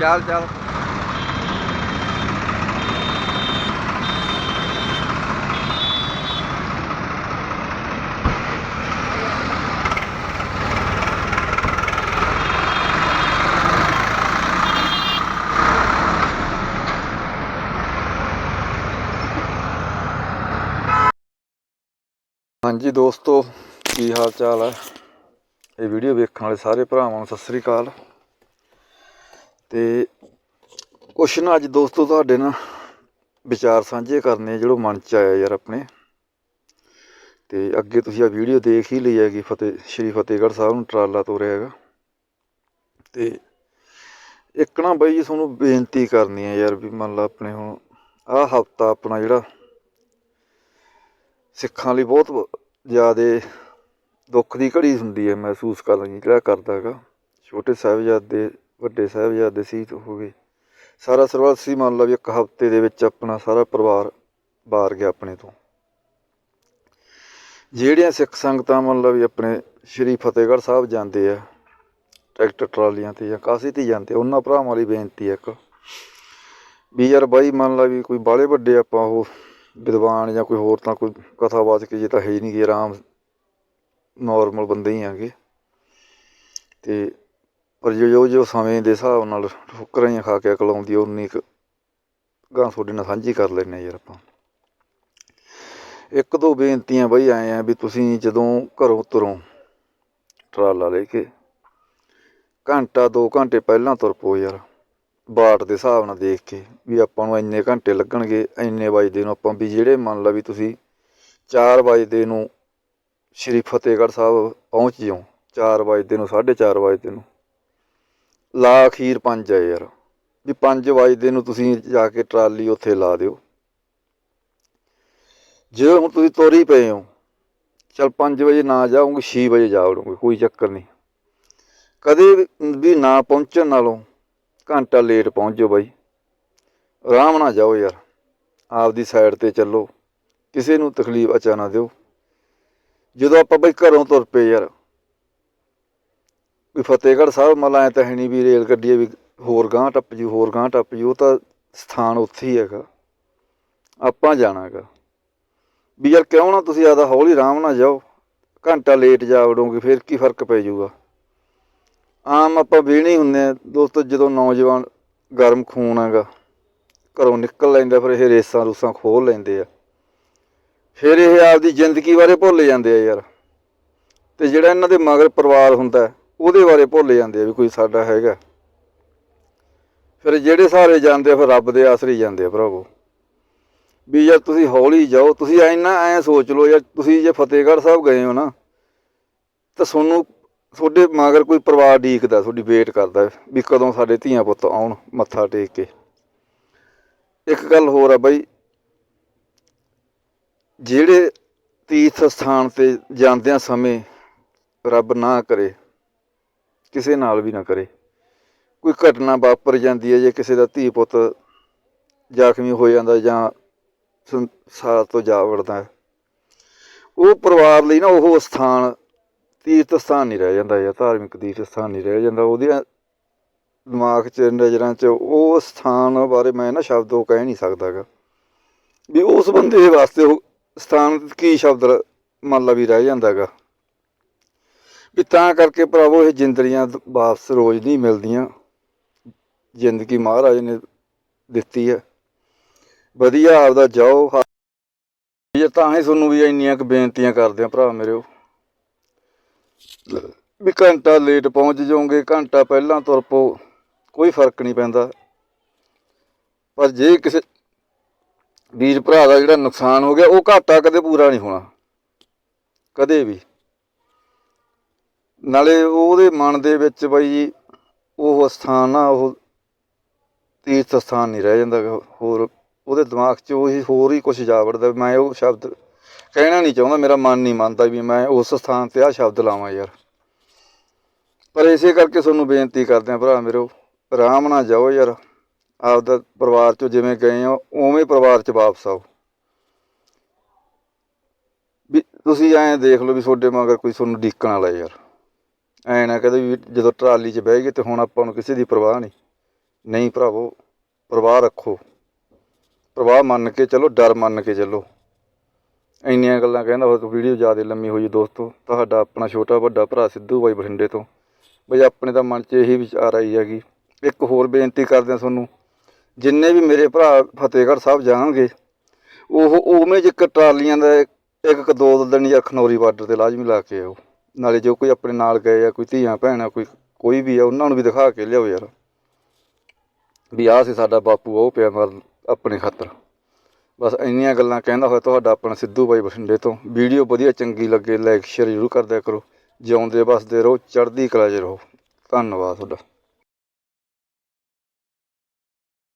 ਚੱਲ ਚੱਲ। ਹਾਂਜੀ ਦੋਸਤੋ, ਕੀ ਹਾਲ ਚਾਲ ਹੈ ਇਹ ਵੀਡੀਓ ਵੇਖਣ ਵਾਲੇ ਸਾਰੇ ਭਰਾਵਾਂ ਨੂੰ ਸਤਿ ਸ੍ਰੀ ਅਕਾਲ। ਤੇ ਕੁਛ ਨਾ ਅੱਜ ਦੋਸਤੋ ਤੁਹਾਡੇ ਨਾਲ ਵਿਚਾਰ ਸਾਂਝੇ ਕਰਨੇ ਆ, ਜਿਹੜੋ ਮਨ ਚ ਆਇਆ ਯਾਰ ਆਪਣੇ। ਤੇ ਅੱਗੇ ਤੁਸੀਂ ਆ ਵੀਡੀਓ ਦੇਖ ਹੀ ਲਈ ਹੈਗੀ, ਫਤਿਹ, ਸ਼੍ਰੀ ਫਤਿਹਗੜ੍ਹ ਸਾਹਿਬ ਨੂੰ ਟਰਾਲਾ ਤੋਰਿਆ ਹੈਗਾ। ਤੇ ਇੱਕ ਨਾ ਬਾਈ ਜੀ ਤੁਹਾਨੂੰ ਬੇਨਤੀ ਕਰਨੀ ਹੈ ਯਾਰ ਵੀ ਮੰਨ ਲਾ ਆਪਣੇ ਹੁਣ ਆਹ ਹਫਤਾ ਆਪਣਾ ਜਿਹੜਾ ਸਿੱਖਾਂ ਲਈ ਬਹੁਤ ਜ਼ਿਆਦਾ ਦੁੱਖ ਦੀ ਘੜੀ ਹੁੰਦੀ ਹੈ ਮਹਿਸੂਸ ਕਰਨ ਜਿਹੜਾ ਕਰਦਾ ਹੈਗਾ। ਛੋਟੇ ਸਾਹਿਬਜ਼ਾਦੇ ਵੱਡੇ ਸਾਹਿਬਜ਼ਾਦੇ ਸ਼ਹੀਦ ਹੋ ਗਏ। ਸਾਰਾ ਸਰਵਰ ਸੀ ਮੰਨ ਲਓ ਵੀ ਇੱਕ ਹਫ਼ਤੇ ਦੇ ਵਿੱਚ ਆਪਣਾ ਸਾਰਾ ਪਰਿਵਾਰ ਬਾਹਰ ਗਿਆ ਆਪਣੇ ਤੋਂ। ਜਿਹੜੀਆਂ ਸਿੱਖ ਸੰਗਤਾਂ ਮੰਨ ਲਓ ਵੀ ਆਪਣੇ ਸ਼੍ਰੀ ਫਤਿਹਗੜ੍ਹ ਸਾਹਿਬ ਜਾਂਦੇ ਆ, ਟਰੈਕਟਰ ਟਰਾਲੀਆਂ ਤੇ ਜਾਂ ਕਾਸੀ ਤੇ ਜਾਂਦੇ ਉਹਨਾਂ ਭਰਾਵਾਂ ਲਈ ਬੇਨਤੀ ਹੈ ਇੱਕ ਵੀ ਯਾਰ ਬਾਈ ਮੰਨ ਲਾ ਵੀ ਕੋਈ ਬਾਲੇ ਵੱਡੇ ਆਪਾਂ ਉਹ ਵਿਦਵਾਨ ਜਾਂ ਕੋਈ ਹੋਰ ਤਾਂ ਕੋਈ ਕਥਾ ਕਥਾਵਾਚਕ ਜੇ ਤਾਂ ਹੈ ਹੀ ਨਹੀਂ ਗੇ ਆਰਾਮ ਨਾਰਮਲ ਬੰਦੇ ਹੀ ਆਗੇ। ਤੇ ਪਰ ਜੋ ਜੋ ਸਮੇਂ ਦੇ ਹਿਸਾਬ ਨਾਲ ਠੋਕਰਾਂ ਹੀ ਖਾ ਕੇ ਅਕਲ ਆਉਂਦੀ ਉਨੀ ਕੁ ਗਾਂ ਤੁਹਾਡੇ ਨਾਲ ਸਾਂਝੀ ਕਰ ਲੈਨੇ ਯਾਰ ਆਪਾਂ। ਇੱਕ ਦੋ ਬੇਨਤੀਆਂ ਬਈ ਆਏ ਆ ਵੀ ਤੁਸੀਂ ਜਦੋਂ ਘਰੋਂ ਤੁਰੋਂ ਟਰਾਲਾ ਲੈ ਕੇ ਘੰਟਾ 2 ਘੰਟੇ ਪਹਿਲਾਂ ਤੁਰ ਪਓ ਯਾਰ, ਬਾਟ ਦੇ ਹਿਸਾਬ ਨਾਲ ਦੇਖ ਕੇ ਵੀ ਆਪਾਂ ਨੂੰ ਇੰਨੇ ਘੰਟੇ ਲੱਗਣਗੇ, ਇੰਨੇ ਵਜੇ ਨੂੰ ਆਪਾਂ ਵੀ ਜਿਹੜੇ ਮੰਨ ਲਾ ਵੀ ਤੁਸੀਂ 4 ਵਜੇ ਨੂੰ ਸ਼੍ਰੀ ਫਤਿਹਗੜ੍ਹ ਸਾਹਿਬ ਪਹੁੰਚ ਜਿਓ 4 ਵਜੇ ਨੂੰ 4:30 ਵਜੇ ਨੂੰ। ਲਾ ਅਖੀਰ 5 ਹੈ ਯਾਰ। ਵੀ 5 ਵਜੇ ਨੂੰ ਤੁਸੀਂ ਜਾ ਕੇ ਟਰਾਲੀ ਉੱਥੇ ਲਾ ਦਿਓ। ਜਦੋਂ ਹੁਣ ਤੁਸੀਂ ਤੋਰੀ ਪਏ ਹੋ, ਚਲ 5 ਵਜੇ ਨਾ ਜਾਓਗੇ 6 ਵਜੇ ਜਾ ਵੜੋਗੇ, ਕੋਈ ਚੱਕਰ ਨਹੀਂ। ਕਦੇ ਵੀ- ਨਾ ਪਹੁੰਚਣ ਨਾਲੋਂ ਘੰਟਾ ਲੇਟ ਪਹੁੰਚ ਜਾਓ ਬਾਈ। ਆਰਾਮ ਨਾਲ ਜਾਓ ਯਾਰ। ਆਪਦੀ ਸਾਈਡ ਤੇ ਚੱਲੋ। ਕਿਸੇ ਨੂੰ ਤਕਲੀਫ ਅਚਾਨਾ ਦਿਓ। ਜਦੋਂ ਆਪਾਂ ਬਈ ਘਰੋਂ ਤੁਰ ਪਏ ਯਾਰ ਵੀ ਫਤਿਹਗੜ੍ਹ ਸਾਹਿਬ ਮਲਾਇਆ ਤਾਂ ਹੈ ਨਹੀਂ ਵੀ ਰੇਲ ਗੱਡੀ ਹੈ ਵੀ ਹੋਰ ਗਾਂਹ ਟੱਪ ਜੂ, ਹੋਰ ਗਾਂਹ ਟੱਪ ਜੂ, ਉਹ ਤਾਂ ਸਥਾਨ ਉੱਥੇ ਹੀ ਹੈਗਾ। ਆਪਾਂ ਜਾਣਾ ਹੈਗਾ ਵੀ ਯਾਰ ਕਿਉਂ ਨਾ ਤੁਸੀਂ ਆਦਾ ਹੌਲੀ ਆਰਾਮ ਨਾਲ ਜਾਓ। ਘੰਟਾ ਲੇਟ ਜਾ ਵੜੋਗੇ, ਫਿਰ ਕੀ ਫ਼ਰਕ ਪੈ ਜਾਊਗਾ ਆਮ ਆਪਾਂ ਵੇਹਣੇ ਹੁੰਦੇ ਆ ਦੋਸਤੋ, ਜਦੋਂ ਨੌਜਵਾਨ ਗਰਮ ਖੂਨ ਹੈਗਾ ਘਰੋਂ ਨਿਕਲ ਲੈਂਦਾ, ਫਿਰ ਇਹ ਰੇਸਾਂ ਰੂਸਾਂ ਖੋਲ ਲੈਂਦੇ ਆ। ਫਿਰ ਇਹ ਆਪਦੀ ਜ਼ਿੰਦਗੀ ਬਾਰੇ ਭੁੱਲ ਜਾਂਦੇ ਆ ਯਾਰ। ਤੇ ਜਿਹੜਾ ਇਹਨਾਂ ਦੇ ਮਗਰ ਪਰਿਵਾਰ ਹੁੰਦਾ ਉਹਦੇ ਬਾਰੇ ਭੁੱਲ ਜਾਂਦੇ ਆ ਵੀ ਕੋਈ ਸਾਡਾ ਹੈਗਾ। ਫਿਰ ਜਿਹੜੇ ਸਾਰੇ ਜਾਂਦੇ ਆ, ਫਿਰ ਰੱਬ ਦੇ ਆਸਰੇ ਜਾਂਦੇ ਆ ਭਰਾਵੋ। ਵੀ ਯਾਰ ਤੁਸੀਂ ਹੌਲੀ ਜਾਓ, ਤੁਸੀਂ ਐਨਾ ਐ ਸੋਚ ਲਓ ਯਾਰ, ਤੁਸੀਂ ਜੇ ਫਤਿਹਗੜ੍ਹ ਸਾਹਿਬ ਗਏ ਹੋ ਨਾ, ਤਾਂ ਤੁਹਾਨੂੰ, ਤੁਹਾਡੇ ਮਗਰ ਕੋਈ ਪਰਿਵਾਰ ਡੀਕਦਾ ਤੁਹਾਡੀ ਵੇਟ ਕਰਦਾ ਵੀ ਕਦੋਂ ਸਾਡੇ ਧੀਆਂ ਪੁੱਤ ਆਉਣ ਮੱਥਾ ਟੇਕ ਕੇ। ਇੱਕ ਗੱਲ ਹੋਰ ਆ ਬਾਈ, ਜਿਹੜੇ ਤੀਰਥ ਸਥਾਨ ਤੇ ਜਾਂਦਿਆਂ ਸਮੇਂ ਰੱਬ ਨਾ ਕਰੇ ਕਿਸੇ ਨਾਲ ਵੀ ਨਾ ਕਰੇ। ਕੋਈ ਘਟਨਾ ਵਾਪਰ ਜਾਂਦੀ ਹੈ ਜੇ ਕਿਸੇ ਦਾ ਧੀ ਪੁੱਤ ਜ਼ਖਮੀ ਹੋ ਜਾਂਦਾ ਜਾਂ ਸੰਸਾਰ ਤੋਂ ਜਾ ਵੜਦਾ ਉਹ ਪਰਿਵਾਰ ਲਈ ਨਾ ਉਹ ਸਥਾਨ, ਤੀਰਥ ਸਥਾਨ ਨਹੀਂ ਰਹਿ ਜਾਂਦਾ ਜਾਂ ਧਾਰਮਿਕ ਤੀਰਥ ਸਥਾਨ ਨਹੀਂ ਰਹਿ ਜਾਂਦਾ। ਉਹਦੀਆਂ ਦਿਮਾਗ 'ਚ, ਨਜ਼ਰਾਂ 'ਚ ਉਹ ਸਥਾਨ ਬਾਰੇ ਮੈਂ ਨਾ ਸ਼ਬਦ ਉਹ ਕਹਿ ਨਹੀਂ ਸਕਦਾਗਾ ਵੀ ਉਸ ਬੰਦੇ ਦੇ ਵਾਸਤੇ ਉਹ ਸਥਾਨ ਕੀ ਸ਼ਬਦ ਮੰਨ ਲਾ ਵੀ ਰਹਿ ਜਾਂਦਾਗਾ ਵੀ ਤਾਂ ਕਰਕੇ ਭਰਾਵੋ ਇਹ ਜ਼ਿੰਦਰੀਆਂ ਵਾਪਸ ਰੋਜ਼ ਨਹੀਂ ਮਿਲਦੀਆਂ। ਜ਼ਿੰਦਗੀ ਮਹਾਰਾਜ ਨੇ ਦਿੱਤੀ ਹੈ। ਵਧੀਆ ਆਪਦਾ ਜਾਓ ਇਹ ਤਾਂ ਹੀ ਤੁਹਾਨੂੰ ਵੀ ਇੰਨੀਆਂ ਕੁ ਬੇਨਤੀਆਂ ਕਰਦੇ ਆ ਭਰਾ ਮੇਰਿਓ ਵੀ ਘੰਟਾ ਲੇਟ ਪਹੁੰਚ ਜਾਓਗੇ, ਘੰਟਾ ਪਹਿਲਾਂ ਤੁਰ ਪਓ, ਕੋਈ ਫ਼ਰਕ ਨਹੀਂ ਪੈਂਦਾ। ਪਰ ਜੇ ਕਿਸੇ ਵੀਰ ਭਰਾ ਦਾ ਜਿਹੜਾ ਨੁਕਸਾਨ ਹੋ ਗਿਆ, ਉਹ ਘਾਟਾ ਕਦੇ ਪੂਰਾ ਨਹੀਂ ਹੋਣਾ। ਕਦੇ ਵੀ। ਨਾਲੇ ਉਹਦੇ ਮਨ ਦੇ ਵਿੱਚ ਬਾਈ ਜੀ, ਉਹ ਸਥਾਨ ਆ ਉਹ ਤੀਰਥ ਸਥਾਨ ਨਹੀਂ ਰਹਿ ਜਾਂਦਾ ਹੋਰ ਉਹਦੇ ਦਿਮਾਗ 'ਚ ਉਹੀ ਹੋਰ ਹੀ ਕੁਝ ਜਾ ਵੜਦਾ ਮੈਂ ਉਹ ਸ਼ਬਦ ਕਹਿਣਾ ਨਹੀਂ ਚਾਹੁੰਦਾ, ਮੇਰਾ ਮਨ ਨਹੀਂ ਮੰਨਦਾ ਵੀ ਮੈਂ ਉਸ ਸਥਾਨ ਤੇ ਆ ਸ਼ਬਦ ਲਾਵਾਂ ਯਾਰ। ਪਰ ਇਸੇ ਕਰਕੇ ਤੁਹਾਨੂੰ ਬੇਨਤੀ ਕਰਦੇ ਆ ਭਰਾ ਮੇਰੋ, ਆਰਾਮ ਨਾਲ ਜਾਓ ਯਾਰ, ਆਪਦਾ ਪਰਿਵਾਰ ਚੋਂ ਜਿਵੇਂ ਗਏ ਹੋ, ਉਵੇਂ ਪਰਿਵਾਰ ਚ ਵਾਪਸ ਆਓ। ਵੀ ਤੁਸੀਂ ਐਂ ਦੇਖ ਲਓ ਵੀ ਤੁਹਾਡੇ ਮਗਰ ਕੋਈ ਤੁਹਾਨੂੰ ਡੀਕਣ ਵਾਲਾ ਯਾਰ। ਐਂ ਨਾ ਕਹਦੇ ਵੀ ਜਦੋਂ ਟਰਾਲੀ 'ਚ ਬਹਿ ਗਏ ਤੇ ਹੁਣ ਆਪਾਂ ਨੂੰ ਕਿਸੇ ਦੀ ਪਰਵਾਹ ਨਹੀਂ। ਨਹੀਂ ਭਰਾਵੋ, ਪ੍ਰਵਾਹ ਰੱਖੋ। ਪ੍ਰਵਾਹ ਮੰਨ ਕੇ ਚੱਲੋ, ਡਰ ਮੰਨ ਕੇ ਚੱਲੋ। ਇੰਨੀਆਂ ਗੱਲਾਂ ਕਹਿੰਦਾ ਹੋਇਆ ਵੀਡੀਓ ਜ਼ਿਆਦਾ ਲੰਮੀ ਹੋਈ ਦੋਸਤੋ। ਤੁਹਾਡਾ ਆਪਣਾ ਛੋਟਾ ਵੱਡਾ ਭਰਾ ਸਿੱਧੂ ਬਾਈ ਬਠਿੰਡੇ ਤੋਂ। ਬਈ ਆਪਣੇ ਤਾਂ ਮਨ 'ਚ ਇਹੀ ਵਿਚਾਰ ਆਈ ਹੈਗੀ। ਇੱਕ ਹੋਰ ਬੇਨਤੀ ਕਰਦੇ ਹਾਂ ਤੁਹਾਨੂੰ, ਜਿੰਨੇ ਵੀ ਮੇਰੇ ਭਰਾ ਫਤਿਹਗੜ੍ਹ ਸਾਹਿਬ ਜਾਣਗੇ, ਉਹ ਉਵੇਂ ਜਿੱਕ ਟਰਾਲੀਆਂ ਦਾ ਇੱਕ ਇੱਕ, ਦੋ ਦਿਨ ਜਾਂ ਖਨੌਰੀ ਬਾਰਡਰ ਤੇ ਲਾਜ਼ਮੀ ਲਾ ਕੇ ਆਓ ਨਾਲੇ ਜੋ ਕੋਈ ਆਪਣੇ ਨਾਲ ਗਏ ਆ, ਕੋਈ ਧੀਆਂ ਭੈਣਾਂ, ਕੋਈ ਕੋਈ ਵੀ ਆ, ਉਹਨਾਂ ਨੂੰ ਵੀ ਦਿਖਾ ਕੇ ਲਿਆਓ ਯਾਰ। ਵੀ ਆਹ ਸੀ ਸਾਡਾ ਬਾਪੂ, ਉਹ ਪਿਆ ਮਰ ਆਪਣੇ ਖਾਤਰ। ਬਸ ਇੰਨੀਆਂ ਗੱਲਾਂ ਕਹਿੰਦਾ ਹੋਇਆ ਤੁਹਾਡਾ ਆਪਣਾ ਸਿੱਧੂ ਬਾਈ ਬਠਿੰਡੇ ਤੋਂ। ਵੀਡੀਓ ਵਧੀਆ ਚੰਗੀ ਲੱਗੇ ਲਾਈਕ ਸ਼ੇਅਰ ਜ਼ਰੂਰ ਕਰਦਿਆ ਕਰੋ। ਜਿਉਂਦੇ, ਵਸਦੇ ਰਹੋ, ਚੜ੍ਹਦੀ ਕਲਾ 'ਚ ਰਹੋ। ਧੰਨਵਾਦ ਤੁਹਾਡਾ।